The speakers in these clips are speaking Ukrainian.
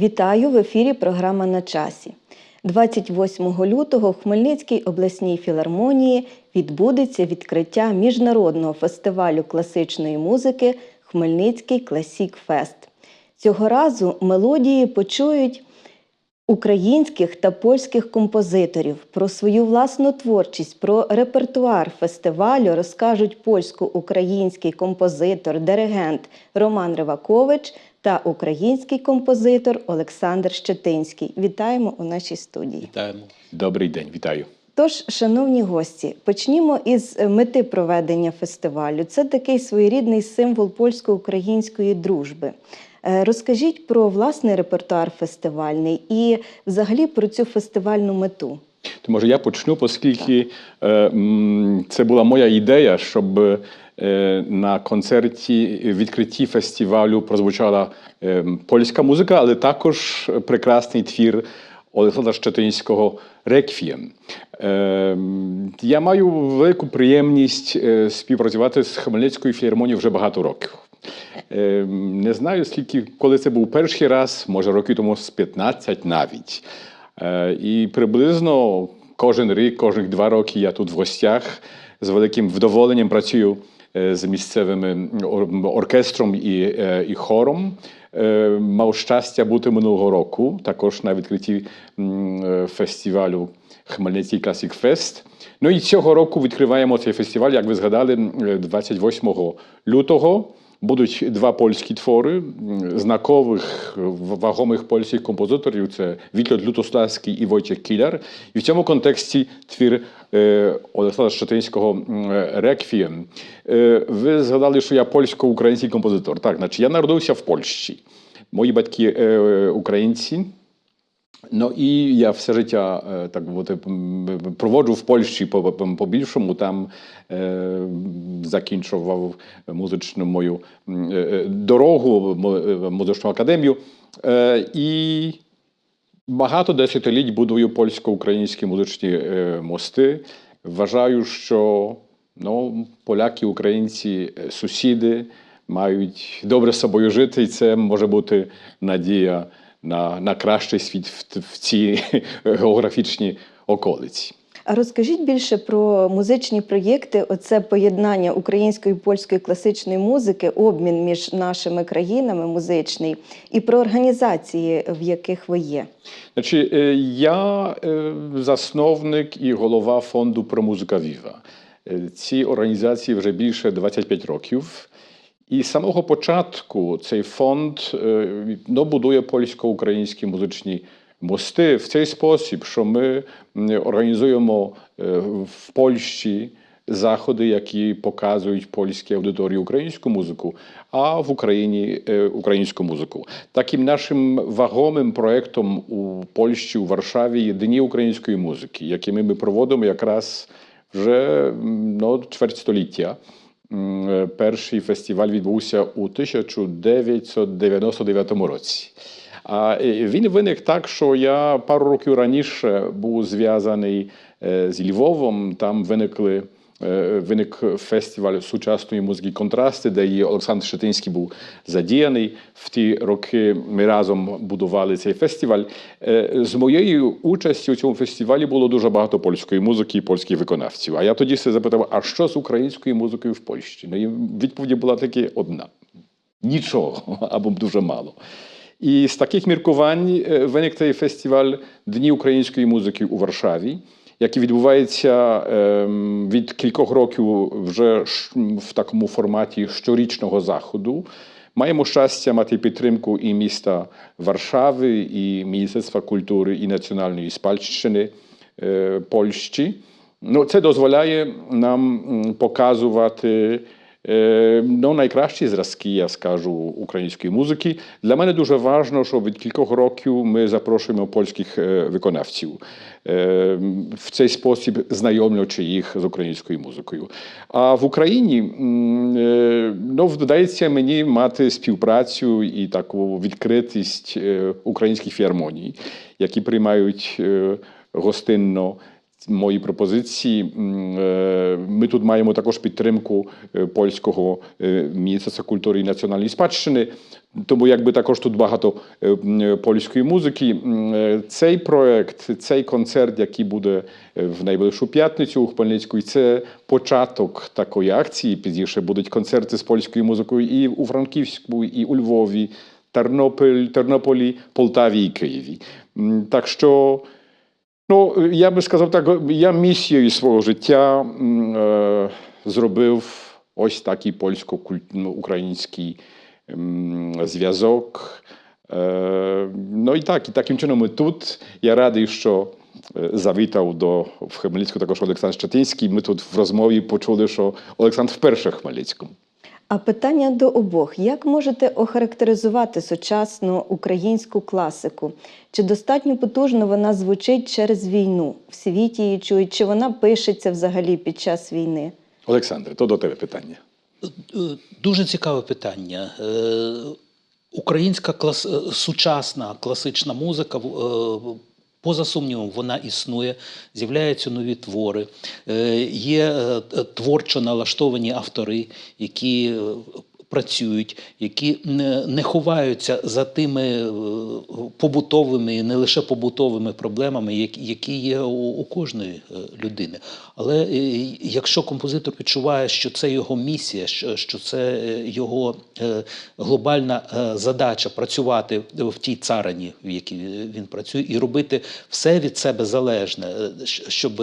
Вітаю в ефірі програма на часі. 28 лютого в Хмельницькій обласній філармонії відбудеться відкриття міжнародного фестивалю класичної музики Хмельницький Класік Фест. Цього разу мелодії почують українських та польських композиторів. Про свою власну творчість, про репертуар фестивалю розкажуть польсько-український композитор, диригент Роман Ривакович та український композитор Олександр Щетинський. Вітаємо у нашій студії. Вітаємо. Добрий день, вітаю. Тож, шановні гості, почнімо із мети проведення фестивалю. Це такий своєрідний символ польсько-української дружби. Е, Розкажіть про власний репертуар фестивальний і взагалі про цю фестивальну мету. То може я почну, оскільки е, це була моя ідея, щоб на концерті відкритті фестивалю прозвучала е, польська музика, але також прекрасний твір Олександра Щетинського Реквієм. Е, я маю велику приємність е, співпрацювати з Хмельницькою філармонією вже багато років. Е, Не знаю, скільки, коли це був перший раз, може років тому з 15 навіть. Е, І приблизно кожен рік, кожних два роки я тут в гостях з великим вдоволенням працюю з ор- оркестром і, хором. Е, Мав щастя бути минулого року, також на відкритті фестивалю Хмельницький Classic Fest. Ну і цього року відкриваємо цей фестиваль, як ви згадали, е, 28 лютого. Будуть два польські твори м, знакових в- вагомих польських композиторів. Це Вітлот Лютославський і Войciech Кіляр. І в цьому контексті твір е, Олександра Щетинського м, Реквієм. Е, ви згадали, що я польсько-український композитор. Так, значить, я народився в Польщі. Мої батьки е, українці. Ну і я все життя е, так м, проводжу в Польщі по, по, більшому. Там е, закінчував музичну мою е, дорогу, мо- е, музичну академію. Е, і багато десятиліть будую польсько-українські музичні е, мости. Вважаю, що ну, поляки, українці, е, сусіди мають добре з собою жити, і це може бути надія на, на кращий світ в, в цій географічній околиці. А розкажіть більше про музичні проєкти, оце поєднання української і польської класичної музики, обмін між нашими країнами музичний, і про організації, в яких ви є. Значить, е, я е, засновник і голова фонду про музика Віва. Е, Цій організації вже більше 25 років. І з самого початку цей фонд е, ну, будує польсько-українські музичні мости в цей спосіб, що ми організуємо е, в Польщі заходи, які показують польській аудиторії українську музику, а в Україні е, українську музику. Таким нашим вагомим проєктом у Польщі, у Варшаві є Дні української музики, якими ми проводимо якраз вже ну, чверть століття. Е, Перший фестиваль відбувся у 1999 році. А він виник так, що я пару років раніше був зв'язаний е, з Львовом. Там виникли. Е, Виник фестиваль сучасної музики Контрасти, де і Олександр Шетинський був задіяний. В ті роки ми разом будували цей фестиваль. Е, З моєю участю у цьому фестивалі було дуже багато польської музики і польських виконавців. А я тоді себе запитав, а що з українською музикою в Польщі? Ну і відповідь була тільки одна: нічого або дуже мало. І з таких міркувань е, виник цей фестиваль Дні української музики у Варшаві, який відбувається ем, від кількох років вже в такому форматі щорічного заходу. Маємо щастя мати підтримку і міста Варшави, і Міністерства культури і національної спадщини е, Польщі. Ну, це дозволяє нам показувати ну, найкращі зразки, я скажу, української музики. Для мене дуже важливо, що від кількох років ми запрошуємо польських е, виконавців е, в цей спосіб знайомлячи їх з українською музикою. А в Україні е, ну, вдається мені мати співпрацю і таку відкритість е, українських філармоній, які приймають е, гостинно мої пропозиції. Е, Ми тут маємо також підтримку е, польського е, Міністерства культури і національної спадщини, тому якби також тут багато польської музики. Цей проект, цей концерт, який буде в найближчу п'ятницю у Хмельницьку, і це початок такої акції. Пізніше будуть концерти з польською музикою і у Франківську, і у Львові, Тернопіль, Тернополі, Полтаві і Києві. Так що. Ну, я би сказав так, я місією свого життя е, зробив ось такий польсько-український зв'язок. Е, ну і так, і таким чином ми тут. Я радий, що е, завітав до в Хмельницьку також Олександр Щетинський. Ми тут в розмові почули, що Олександр вперше в Хмельницькому. А питання до обох: як можете охарактеризувати сучасну українську класику? Чи достатньо потужно вона звучить через війну? В світі її чують, чи вона пишеться взагалі під час війни? Олександре, то до тебе питання. Дуже цікаве питання. Е, Українська клас... е, сучасна класична музика, в- е, поза сумнівом, вона існує, з'являються нові твори. Е, Є е, творчо налаштовані автори, які е, працюють, які не, ховаються за тими е, побутовими, не лише побутовими проблемами, які, є у, кожної е, людини. Але е, якщо композитор відчуває, що це його місія, що, це його глобальна задача працювати в тій царині, в якій він працює, і робити все від себе залежне, щоб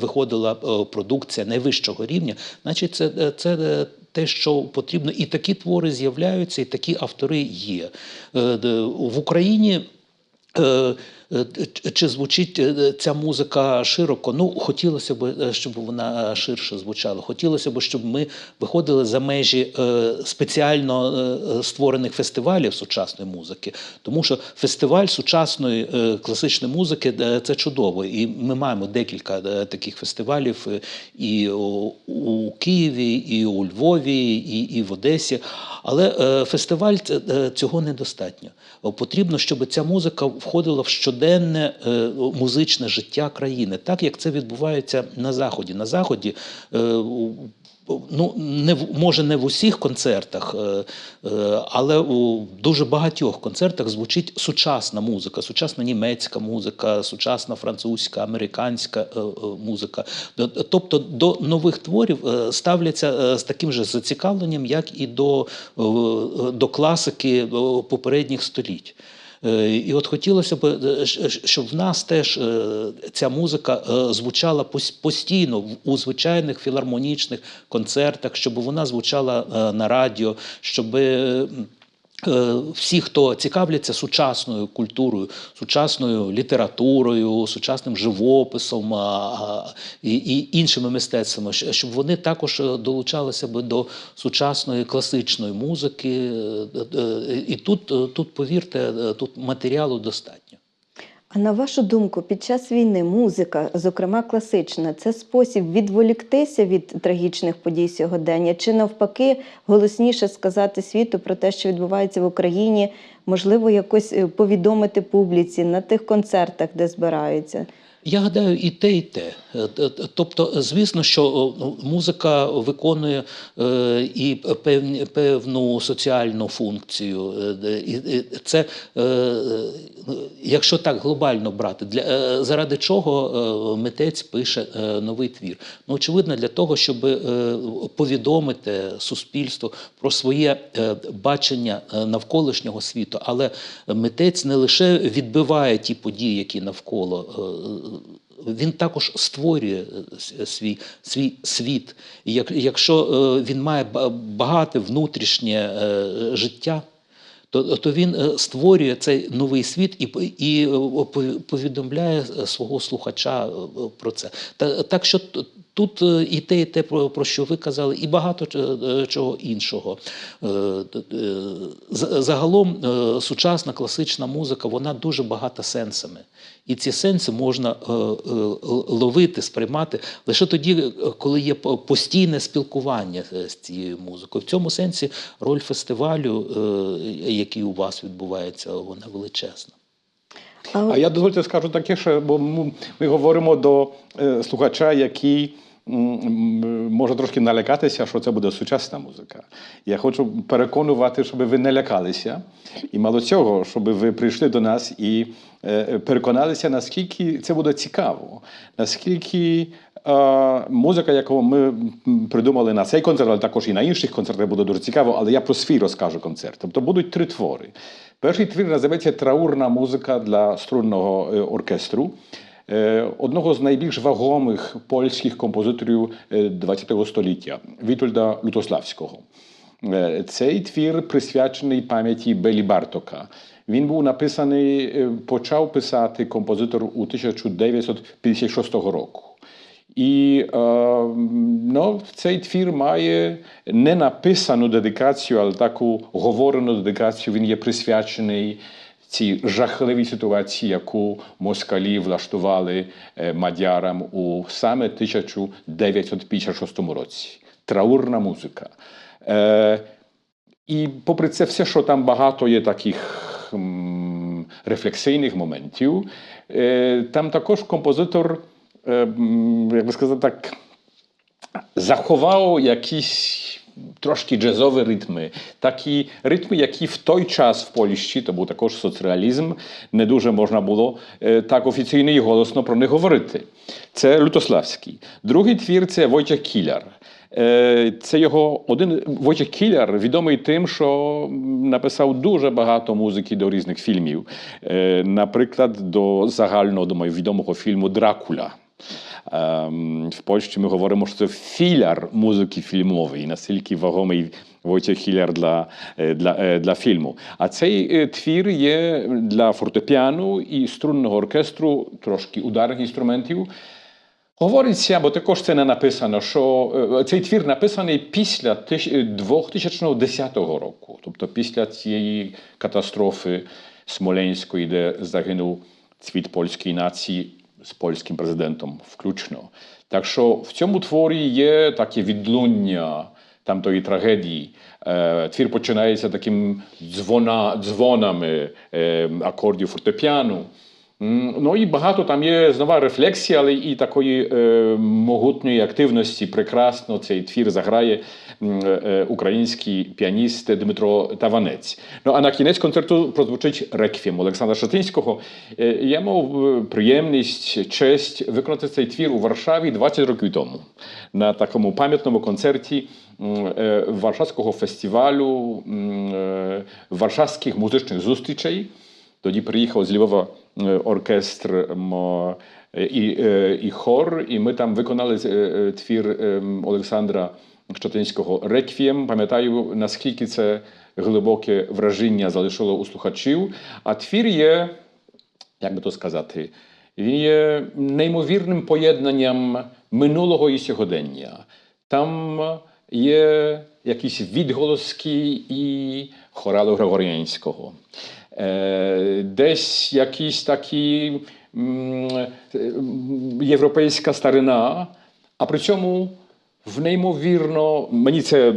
виходила продукція найвищого рівня, значить, це, це те, що потрібно, і такі твори з'являються, і такі автори є. Е, В Україні. Е, Чи звучить е, ця музика широко? Ну, хотілося б, е, щоб вона ширше звучала. Хотілося б, щоб ми виходили за межі спеціально створених фестивалів сучасної музики. Тому що фестиваль сучасної класичної музики це чудово. І ми маємо декілька таких фестивалів і у, Києві, і у Львові, і, в Одесі. Але фестиваль цього недостатньо. Потрібно, щоб ця музика входила в щоденне е, музичне життя країни, так як це відбувається на заході. На заході. е, Ну, не може не в усіх концертах, е, але у дуже багатьох концертах звучить сучасна музика, сучасна німецька музика, сучасна французька, американська музика. Тобто до нових творів ставляться з таким же зацікавленням, як і до, до класики попередніх століть. Е, І от хотілося б, е, щоб в нас теж е, ця музика звучала постійно у звичайних філармонічних концертах, щоб вона звучала на радіо, щоб. Е, Всі, хто цікавляться сучасною культурою, сучасною літературою, сучасним живописом і, іншими мистецтвами, щоб вони також е, долучалися би до сучасної класичної музики. Е, І тут, тут повірте, тут матеріалу достатньо. А на вашу думку, під час війни музика, зокрема класична, це спосіб відволіктися від трагічних подій сьогодення, чи навпаки голосніше сказати світу про те, що відбувається в Україні, можливо, якось е, повідомити публіці на тих концертах, де збираються? Я гадаю, і те, і те. Е, Тобто, звісно, що ну, музика виконує е, і певну соціальну функцію. Е, І, це, якщо так глобально брати, для, заради чого митець пише новий твір? Ну, очевидно, для того, щоб повідомити суспільству про своє бачення навколишнього світу. Але митець не лише відбиває ті події, які навколо. Е, Він також створює е, свій, свій світ. Якщо е, він має ба- багате внутрішнє е, життя, то, то він е, створює цей новий світ і, і е, повідомляє е, свого слухача е, про це. Та, так що тут е, і те, і те, про, що ви казали, і багато е, чого іншого. Е, Загалом сучасна класична музика вона дуже багата сенсами. І ці сенси можна ловити, сприймати лише тоді, коли є постійне спілкування з цією музикою. В цьому сенсі роль фестивалю, який у вас відбувається, вона величезна. А я дозвольте скажу таке, що бо ми говоримо до е, слухача, який може трошки налякатися, що це буде сучасна музика. Я хочу переконувати, щоб ви не лякалися. І мало цього, щоб ви прийшли до нас і е, переконалися, наскільки це буде цікаво, наскільки е, музика, яку ми придумали на цей концерт, але також і на інших концертах буде дуже цікаво, але я про свій розкажу концерт. Тобто будуть три твори. Перший твір називається Траурна музика для струнного е, оркестру. Е, Одного з найбільш вагомих польських композиторів ХХ століття Вітольда Лютославського. Е, Цей твір присвячений пам'яті Белі Бартока. Він був написаний, е, почав писати композитор у 1956 року. І е, ну, цей твір має не написану дедикацію, але таку говорену дедикацію. Він є присвячений цій жахливій ситуації, яку москалі влаштували е, мадярам у саме 1956 році. Траурна музика. Е, і попри це все, що там багато є таких рефлексійних моментів, е, там також композитор, е, як би сказати так, заховав якісь трошки джазові ритми, такі ритми, які в той час в Польщі, то був також соцреалізм, не дуже можна було так офіційно і голосно про них говорити. Це Лютославський. Другий твір це Войciech Кіляр. Це його один Войciech Кіляр відомий тим, що написав дуже багато музики до різних фільмів. Наприклад, до загального думаю, відомого фільму Дракула. Ем, В Польщі ми говоримо, що це філяр музики фільмової, настільки вагомий Войciech Хіляр для, е, для, е, для фільму. А цей е, твір є для фортепіану і струнного оркестру, трошки ударних інструментів. Говориться, бо також це не написано, що цей твір написаний після е, 2010 року, тобто після цієї катастрофи Смоленської, де загинув цвіт польської нації з польським президентом включно. Так що в цьому творі є таке відлуння тамтої трагедії. Е, Твір починається таким дзвона, дзвонами е, акордів фортепіану. Ну і багато там є знову рефлексії, але і такої е, могутньої активності. Прекрасно цей твір заграє е, український піаніст Дмитро Таванець. Ну а на кінець концерту прозвучить реквієм Олександра Шатинського. Е, Я мав е, приємність, честь виконати цей твір у Варшаві 20 років тому на такому пам'ятному концерті е, Варшавського фестивалю е, Варшавських музичних зустрічей. Тоді приїхав з Львова е, оркестр м, е, і, е, і хор, і ми там виконали е, е, твір е, Олександра Щотинського Реквієм. Пам'ятаю, наскільки це глибоке враження залишило у слухачів. А твір є, як би то сказати, він є неймовірним поєднанням минулого і сьогодення. Там є якісь відголоски і хоралу Григоріанського. Е, десь якісь такі європейська старина, а при цьому в неймовірно, мені це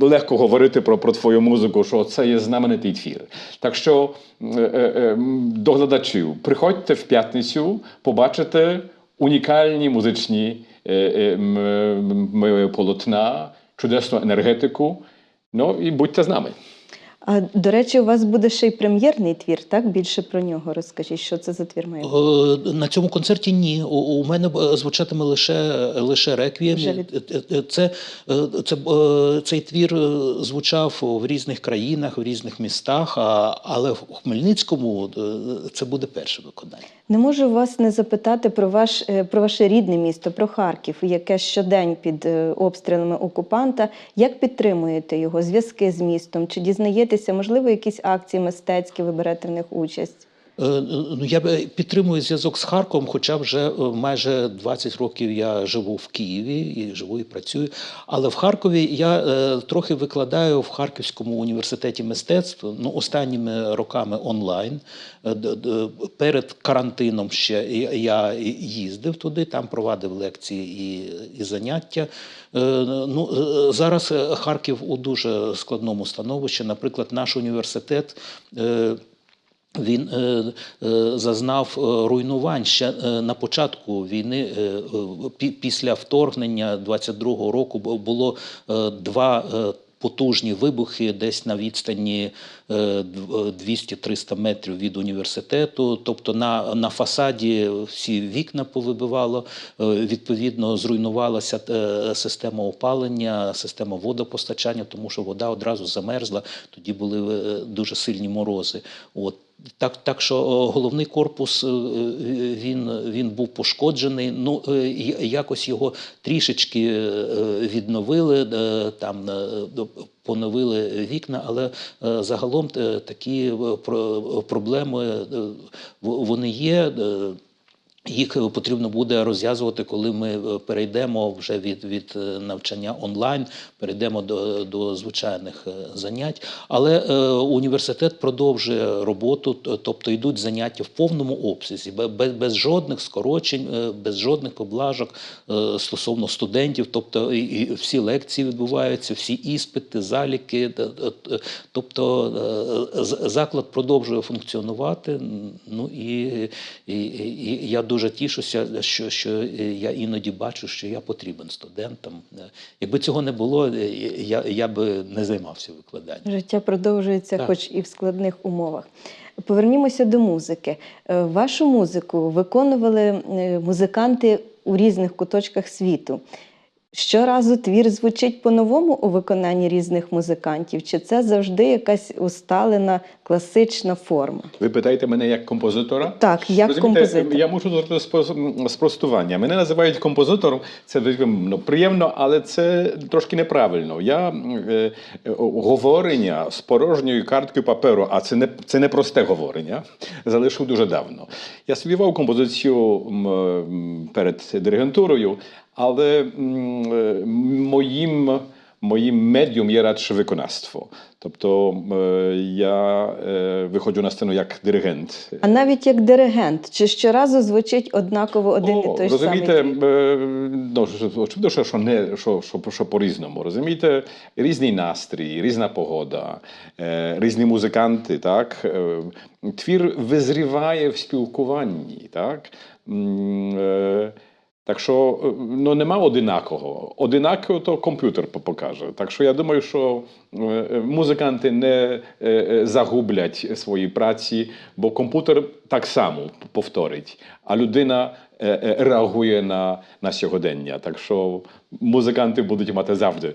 легко говорити про, про твою музику, що це є знаменитий твір. Так що е, е, е, до глядачів, приходьте в п'ятницю, побачите унікальні музичні полотна, чудесну енергетику. Ну і будьте з нами. А до речі, у вас буде ще й прем'єрний твір, так? Більше про нього розкажіть, що це за твір має бути? Е, На цьому концерті ні. У, у мене е, звучатиме лише, лише реквієм. Від- Е, Це, це, цей твір звучав в різних країнах, в різних містах, але в Хмельницькому це буде перше виконання. Не можу вас не запитати про ваш про ваше рідне місто, про Харків, яке щодень під обстрілами окупанта. Як підтримуєте його зв'язки з містом? Чи дізнаєтеся, можливо, якісь акції мистецькі ви берете в них участь? Е, Ну, я підтримую зв'язок з Харковом, хоча вже е, майже 20 років я живу в Києві і живу і працюю. Але в Харкові я е, трохи викладаю в Харківському університеті мистецтв ну, останніми роками онлайн. Е, Перед карантином ще я- їздив туди, там провадив лекції і, і заняття. Е, Ну, е, зараз е, Харків у дуже складному становищі. Наприклад, наш університет. Він е, е, зазнав е, руйнувань ще на початку війни. пі- після вторгнення 22-го року було два потужні вибухи десь на відстані е, дв- е, 200-300 метрів від університету. Тобто на, на фасаді всі вікна повибивало, відповідно, зруйнувалася система опалення, система водопостачання, тому що вода одразу замерзла. Тоді були дуже сильні морози. От. Так, так що головний корпус е, е, він, він був пошкоджений. Ну е, якось його трішечки е, відновили, е, там е, поновили вікна, але е, загалом е, такі е, про- проблеми е, вони є. Е, їх потрібно буде розв'язувати, коли ми е, перейдемо вже від, від е, навчання онлайн, перейдемо до, до звичайних е, занять. Але е, університет продовжує роботу, тобто йдуть заняття в повному обсязі, без, без жодних скорочень, е, без жодних поблажок е, стосовно студентів. Тобто і, і всі лекції відбуваються, всі іспити, заліки. Тобто е, заклад продовжує функціонувати. Ну і, і, і я дуже тішуся, що, що я іноді бачу, що я потрібен студентам. Е, Якби цього не було, е, я, я би не займався викладанням. Життя продовжується, Так. хоч і в складних умовах. Повернімося до музики. Е, Вашу музику виконували е, музиканти у різних куточках світу. Щоразу твір звучить по-новому у виконанні різних музикантів, чи це завжди якась усталена класична форма? Ви питаєте мене як композитора? Так, як Розумієте, композитор. Я мушу зробити спро- спростування. Мене називають композитором. Це ну, приємно, але це трошки неправильно. Я е, е, говорення з порожньою карткою паперу, а це не це не просте говорення. Залишив дуже давно. Я співав композицію перед диригентурою, але е, моїм. Моїм медіум є радше виконавство. Тобто е, я е, виходжу на сцену як диригент. А навіть як диригент, чи щоразу звучить однаково один і той розумієте, самий твір? е, ну, очевидно, що, що, не, що, що, що по-різному. Розумієте, різний настрій, різна погода, різні музиканти, так? Твір визріває в спілкуванні, так? Так що е, ну, нема одинакового. Одинаково то комп'ютер покаже. Так що я думаю, що е, е, музиканти не загублять свої праці, бо комп'ютер так само повторить, а людина реагує на, на сьогодення. Так що музиканти будуть мати завжди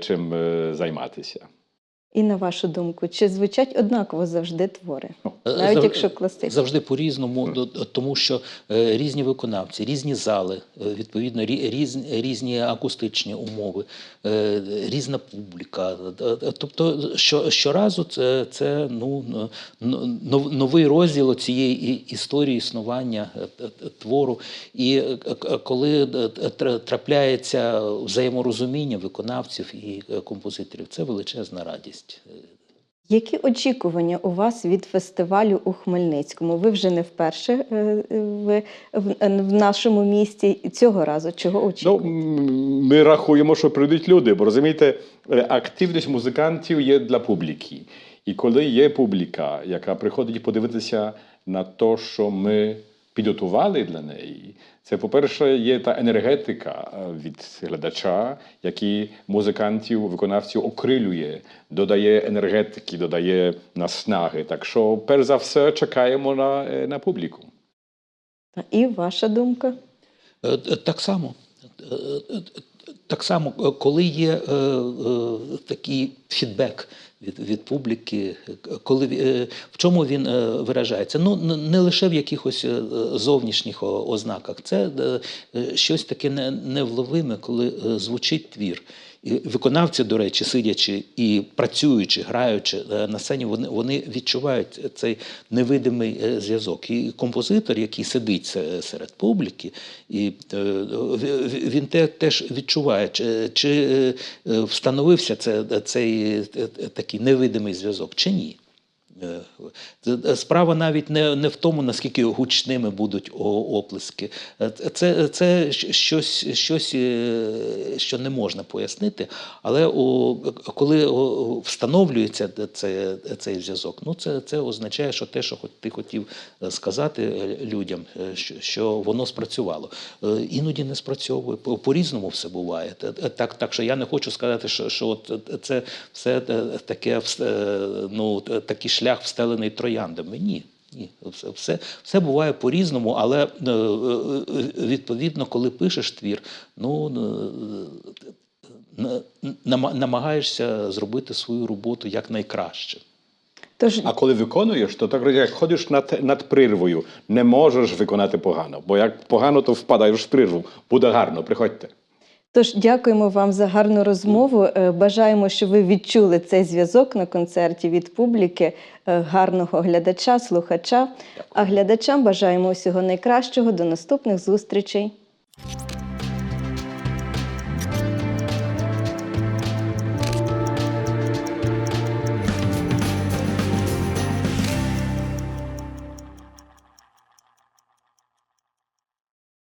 чим займатися. І на вашу думку, чи звучать однаково завжди твори? Е, Навіть зав- якщо класично. Завжди по-різному, тому що е, різні виконавці, різні зали, е, відповідно, різні, різні акустичні умови, різна публіка. Тобто, що, щоразу це, це ну, новий розділ цієї історії існування твору. І коли трапляється взаєморозуміння виконавців і композиторів, це величезна радість. Які очікування у вас від фестивалю у Хмельницькому? Ви вже не вперше е, е, ви в, е, в нашому місті. Цього разу чого Ну, очікуєте? м, ми рахуємо, що прийдуть люди, бо розумієте, активність музикантів є для публіки. І коли є публіка, яка приходить подивитися на те, що ми підготували для неї, це, по-перше, є та енергетика е, від глядача, які музикантів, виконавців окрилює, додає енергетики, додає наснаги. Так що, перш за все, чекаємо на, е, на публіку. Та І ваша думка? Е, Так само. Так само, е, коли є е, е, такий фідбек від, від публіки, е, коли е, в чому він е, виражається? Ну не лише в якихось е, зовнішніх ознаках, це е, щось таке невловиме, коли звучить твір. І виконавці, до речі, сидячи і працюючи, граючи е, на сцені, вони, вони відчувають цей невидимий е, зв'язок. І композитор, який сидить серед публіки, і е, він те, теж відчуває, чи, чи встановився це, цей такий невидимий зв'язок, чи ні. Е, це- Справа навіть не, не в тому, наскільки гучними будуть оплески. Е, Це, це щось, щось, е, що не можна пояснити. Але о, коли встановлюється це, цей зв'язок, ну це, це означає, що те, що ти хотів е, сказати е, людям, е, що, воно спрацювало. Е, Іноді не спрацьовує, по- по-різному все буває. Та- та- Так, так що я не хочу сказати, що, що це все е, таке, е, ну, т- такий шлях встелений трояндами. Ні. Ні, все, все, все буває по-різному, але е, е, відповідно, коли пишеш твір, ну е, намагаєшся зробити свою роботу якнайкраще. Тож А коли виконуєш, то так як ходиш над, над прірвою, не можеш виконати погано. Бо як погано, то впадаєш в прірву. Буде гарно, приходьте. Тож дякуємо вам за гарну розмову. Е, Бажаємо, щоб ви відчули цей зв'язок на концерті від публіки, е, гарного глядача, слухача. А глядачам бажаємо усього найкращого. До наступних зустрічей.